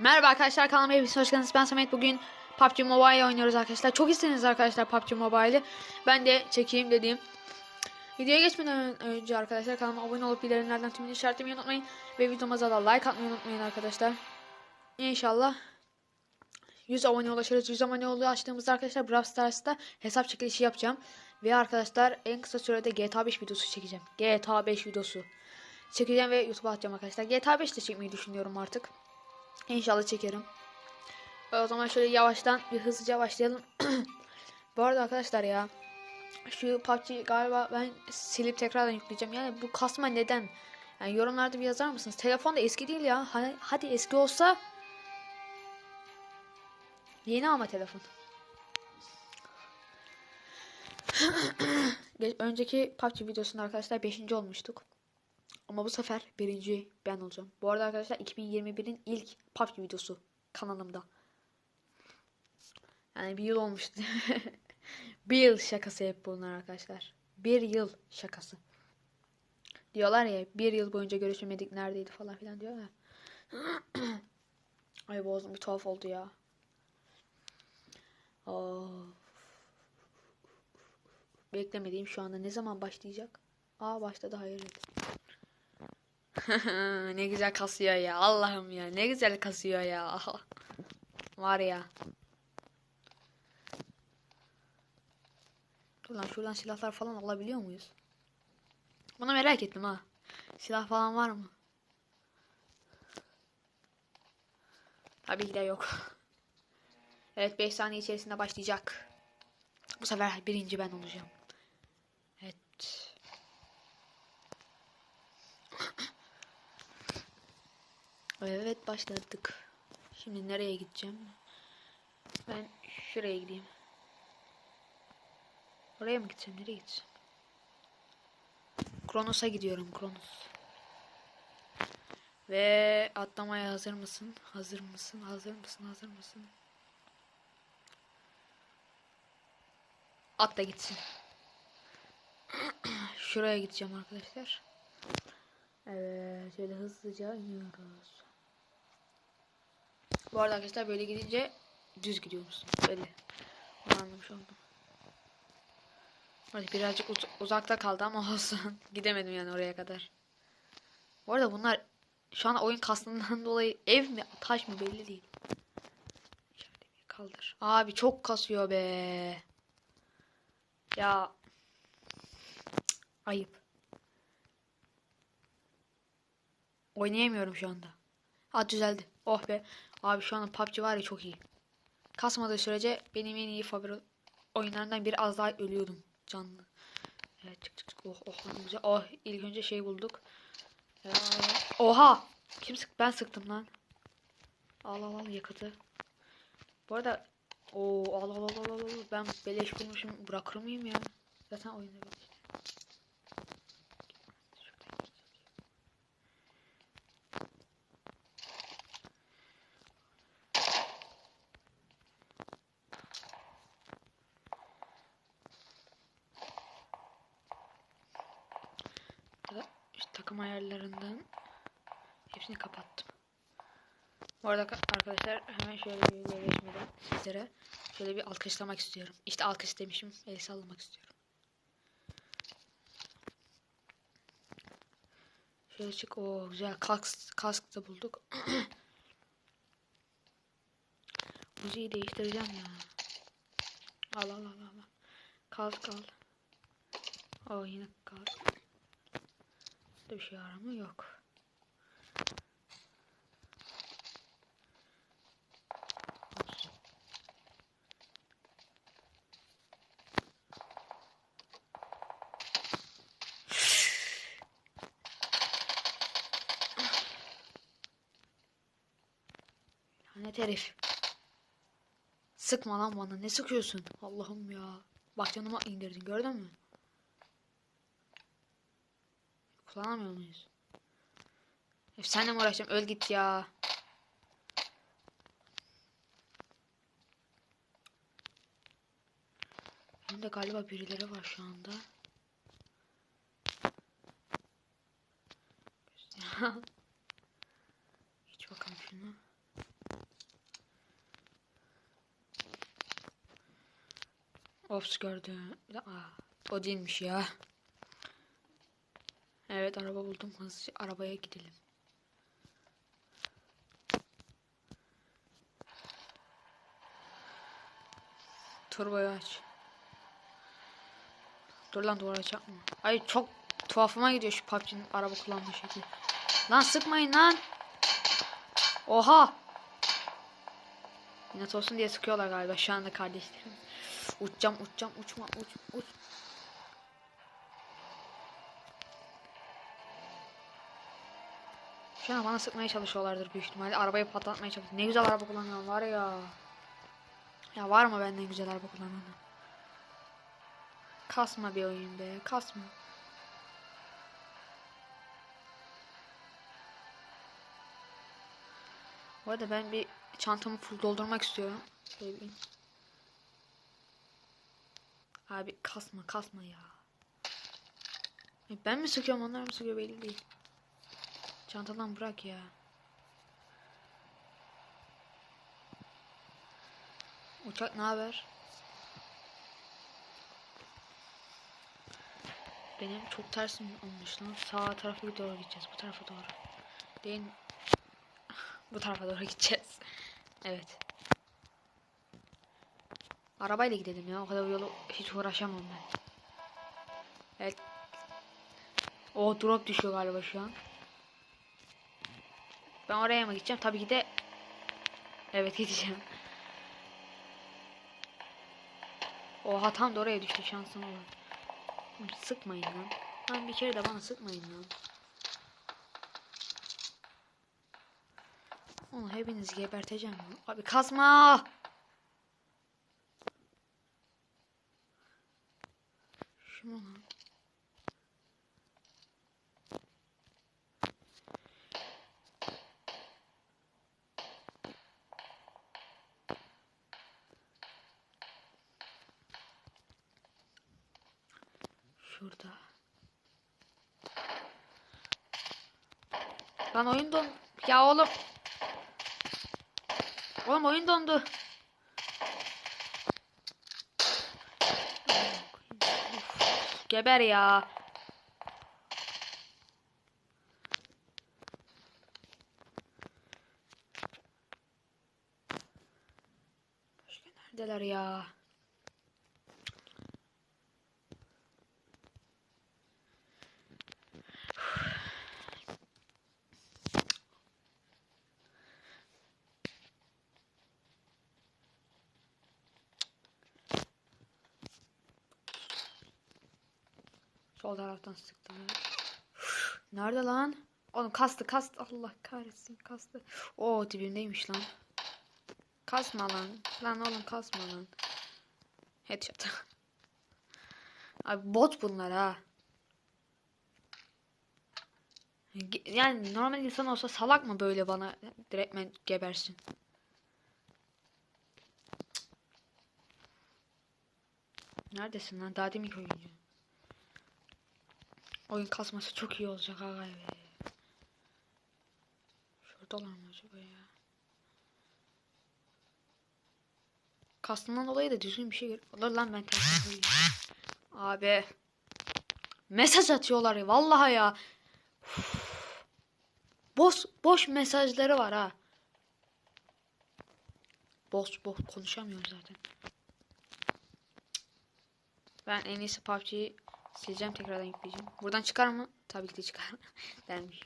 Merhaba arkadaşlar kanalıma hepiniz hoş geldiniz. Ben Samet. Bugün PUBG Mobile oynuyoruz arkadaşlar. Çok istediniz arkadaşlar PUBG Mobile'i. Ben de çekeyim dediğim. Videoya geçmeden önce arkadaşlar kanalıma abone olup bildirimlerden tümünü işaretlemeyi unutmayın. Ve videomuza da like atmayı unutmayın arkadaşlar. İnşallah 100 abone ulaşırız. 100 abone olduğu açtığımızda arkadaşlar Brawl Stars'ta hesap çekilişi yapacağım. Ve arkadaşlar en kısa sürede GTA 5 videosu çekeceğim. GTA 5 videosu çekeceğim ve YouTube'a atacağım arkadaşlar. GTA 5 de çekmeyi düşünüyorum artık. İnşallah çekerim. O zaman şöyle yavaştan bir hızlıca başlayalım. Bu arada arkadaşlar ya şu PUBG galiba ben silip tekrardan yükleyeceğim. Yani bu kasma neden? Yani yorumlarda bir yazar mısınız? Telefon da eski değil ya. Hadi, hadi eski olsa yeni ama telefon. Önceki PUBG videosunda arkadaşlar 5. olmuştuk. Ama bu sefer birinci ben olacağım. Bu arada arkadaşlar 2021'in ilk PUBG videosu kanalımda. Yani bir yıl olmuştu. bir yıl şakası hep bunlar arkadaşlar. Bir yıl şakası. Diyorlar ya bir yıl boyunca görüşmedik neredeydi falan filan diyorlar. Ay boğazım bir tuhaf oldu ya. Of. Beklemediğim şu anda ne zaman başlayacak? Aa başladı hayret. ne güzel kasıyor ya. Allah'ım ya. Ne güzel kasıyor ya. Var ya. Ulan şuradan silahlar falan alabiliyor muyuz? Bunu merak ettim ha. Silah falan var mı? Tabii ki de yok. Evet 5 saniye içerisinde başlayacak. Bu sefer birinci ben olacağım. Evet başladık. Şimdi nereye gideceğim? Ben şuraya gideyim. Oraya mı gideceğim? Nereye gideceğim? Kronos'a gidiyorum. Kronos. Ve atlamaya hazır mısın? Hazır mısın? Hazır mısın? Hazır mısın? At da gitsin. Şuraya gideceğim arkadaşlar. Evet, şöyle hızlıca iniyoruz. Bu arada arkadaşlar böyle gidince düz gidiyoruz. Böyle. Onu anlamış oldum. Hadi birazcık uz- uzakta kaldı ama olsun. Gidemedim yani oraya kadar. Bu arada bunlar şu an oyun kastından dolayı ev mi taş mı belli değil. Kaldır. Abi çok kasıyor be. Ya. Ayıp. Oynayamıyorum şu anda. Ha düzeldi. Oh be. Abi şu anda PUBG var ya çok iyi. Kasmadığı sürece benim en iyi favori oyunlarından biri az daha ölüyordum canlı. Evet çık çık çık. Oh oh. Oh ilk önce şey bulduk. Ee, oha. Kim sık? Ben sıktım lan. Al al al yakıtı. Bu arada o al al al al. al. Ben beleş bulmuşum. Bırakır mıyım ya? Zaten oyunda bak. Burada işte takım ayarlarından hepsini kapattım. Bu arada ka- arkadaşlar hemen şöyle bir videoya geçmeden sizlere şöyle bir alkışlamak istiyorum. İşte alkış demişim. El sallamak istiyorum. Şöyle çık. o güzel kask, kask da bulduk. Müziği değiştireceğim ya. Al al al al. Kask al. O yine kask. Burada bir şey? Yok. Lanet herif. Sıkma lan bana. Ne sıkıyorsun? Allah'ım ya. Bak canıma indirdin. Gördün mü? Kullanamıyor muyuz? Efsane mi uğraşacağım? Öl git ya. Benim de galiba birileri var şu anda. Hiç bakalım şunu. Ops gördüm. Aa, o değilmiş ya. Evet araba buldum. Hızlıca arabaya gidelim. Turboyu aç. Dur lan duvara çarpma. Ay çok tuhafıma gidiyor şu PUBG'nin araba kullanma şekli. Lan sıkmayın lan. Oha. İnat olsun diye sıkıyorlar galiba şu anda kardeşlerim. Uçacağım uçacağım uçma uç uç. Şu an bana sıkmaya çalışıyorlardır büyük ihtimalle. Arabayı patlatmaya çalışıyor. Ne güzel araba kullanıyorum var ya. Ya var mı benden güzel araba kullanan? Kasma bir oyun be. Kasma. Bu arada ben bir çantamı full doldurmak istiyorum. Şöyle bir- Abi kasma kasma ya. E, Ben mi sıkıyorum onlar mı sıkıyor belli değil. Çantadan bırak ya. Uçak ne haber? Benim çok tersim olmuş lan. Sağ tarafa doğru gideceğiz. Bu tarafa doğru. Değil? Bu tarafa doğru gideceğiz. Evet. Arabayla gidelim ya. O kadar yolu hiç uğraşamam ben. Evet. O drop düşüyor galiba şu an. Ben oraya mı gideceğim? Tabii ki de Evet gideceğim. Oha tam da oraya düştü şansım olur. Sıkmayın lan. Lan bir kere de bana sıkmayın lan. Onu hepinizi geberteceğim. Abi kasma. Şunu lan. Şurada. Lan oyun don. Ya oğlum. Oğlum oyun dondu. Geber ya. Başka neredeler ya? Sol taraftan sıktım. Nerede lan? Oğlum kastı kastı. Allah kahretsin kastı. Oo dibimdeymiş lan. Kasma lan. Lan oğlum kasma lan. Headshot. Abi bot bunlar ha. Yani normal insan olsa salak mı böyle bana direktmen gebersin. Neredesin lan? Daha demin oyuncu. Oyun kasması çok iyi olacak aga be. Şuradalar mı acaba ya? Kastından dolayı da düzgün bir şey gör. Olur lan ben tersi Abi. Mesaj atıyorlar ya vallahi ya. Boş boş mesajları var ha. Boş boş konuşamıyorum zaten. Ben en iyisi PUBG'yi sileceğim tekrardan yükleyeceğim. Buradan çıkar mı? Tabii ki de çıkar. Dermiş.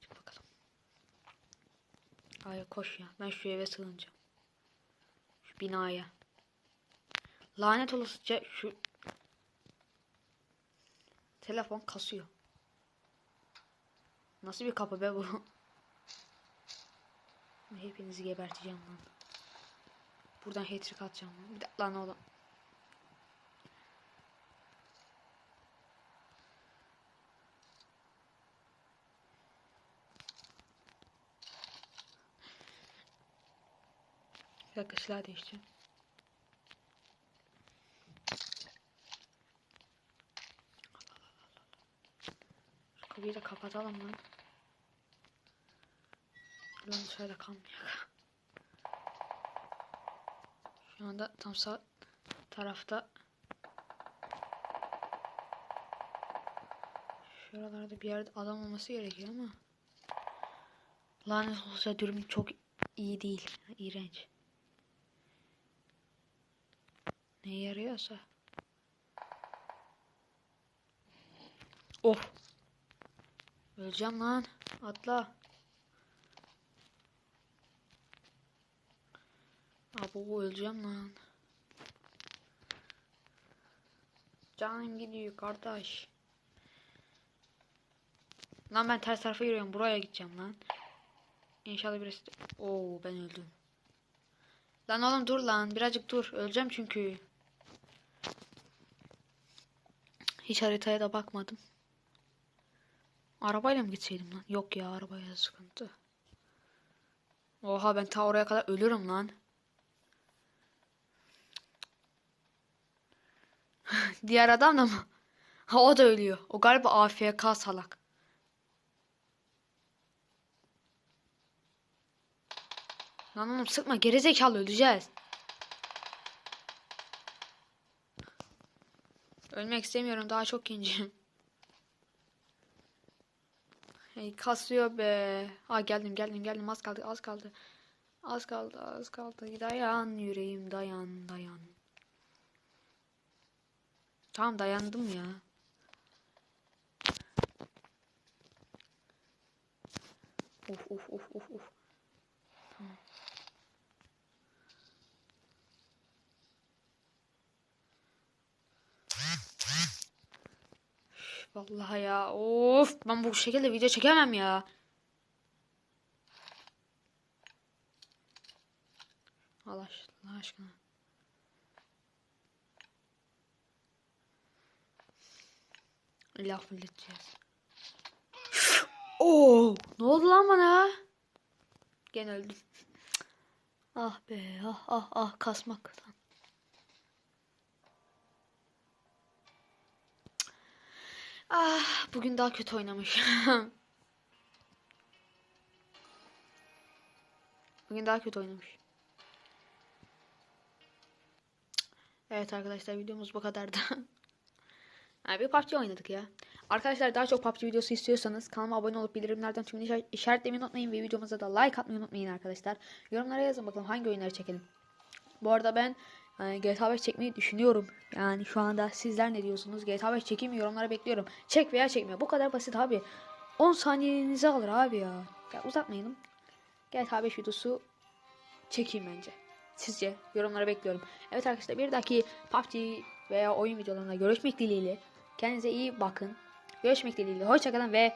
Çık bakalım. Ay koş ya. Ben şu eve sığınacağım. Şu binaya. Lanet olasıca şu telefon kasıyor. Nasıl bir kapı be bu? Hepinizi geberteceğim lan. Buradan hat-trick atacağım. Bir de lan oğlum. Bir dakika silah değiştireyim. Kapıyı da kapatalım lan. Lan dışarıda kalmayacak. Şu anda tam saat tarafta. Şuralarda bir yerde adam olması gerekiyor ama. Lanet olsa dürbün çok iyi değil. İğrenç. Ne yarıyorsa. Of. Öleceğim lan. Atla. Abo öleceğim lan. Canım gidiyor kardeş. Lan ben ters tarafa yürüyorum. Buraya gideceğim lan. İnşallah birisi... Oo ben öldüm. Lan oğlum dur lan. Birazcık dur. Öleceğim çünkü. Hiç haritaya da bakmadım. Arabayla mı gitseydim lan? Yok ya arabaya sıkıntı. Oha ben ta oraya kadar ölürüm lan. Diğer adam da mı? Ha o da ölüyor. O galiba AFK salak. Lan oğlum sıkma gerizekalı öleceğiz. Ölmek istemiyorum daha çok gencim. Hey kasıyor be. Ha geldim geldim geldim az kaldı az kaldı. Az kaldı az kaldı. Dayan yüreğim dayan dayan. Tamam dayandım ya. Of of of of of. Vallahi ya. Of ben bu şekilde video çekemem ya. Allah aşkına. İlla fulledeceğiz. Oo, ne oldu lan bana? Gene öldüm. Ah be, ah ah ah kasmaktan. Ah, bugün daha kötü oynamış. bugün daha kötü oynamış. Evet arkadaşlar videomuz bu kadardı. Yani bir PUBG oynadık ya. Arkadaşlar daha çok PUBG videosu istiyorsanız kanalıma abone olup bildirimlerden tümünü işaret- işaretlemeyi unutmayın ve videomuza da like atmayı unutmayın arkadaşlar. Yorumlara yazın bakalım hangi oyunları çekelim. Bu arada ben e, GTA 5 çekmeyi düşünüyorum. Yani şu anda sizler ne diyorsunuz? GTA 5 çekeyim mi? Yorumlara bekliyorum. Çek veya çekme. Bu kadar basit abi. 10 saniyenizi alır abi ya. Ya uzatmayalım. GTA 5 videosu çekeyim bence. Sizce? Yorumlara bekliyorum. Evet arkadaşlar bir dahaki PUBG veya oyun videolarında görüşmek dileğiyle. Kendinize iyi bakın. Görüşmek dileğiyle. Hoşçakalın ve